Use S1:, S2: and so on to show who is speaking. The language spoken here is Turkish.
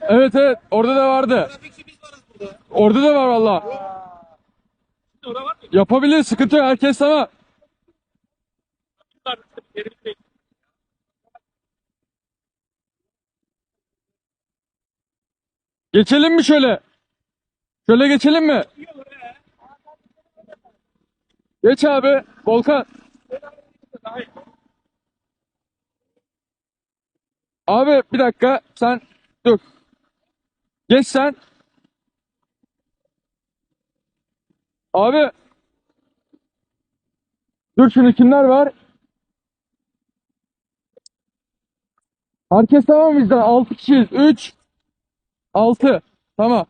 S1: Evet evet orada da vardı. Orada da var valla. Yapabilir sıkıntı yok herkes tamam. Geçelim mi şöyle? Şöyle geçelim mi? Geç abi Volkan. Abi bir dakika sen dur. Geç sen. Abi. Dur şimdi kimler var? Herkes tamam bizden? 6 kişiyiz. 3 6. Tamam.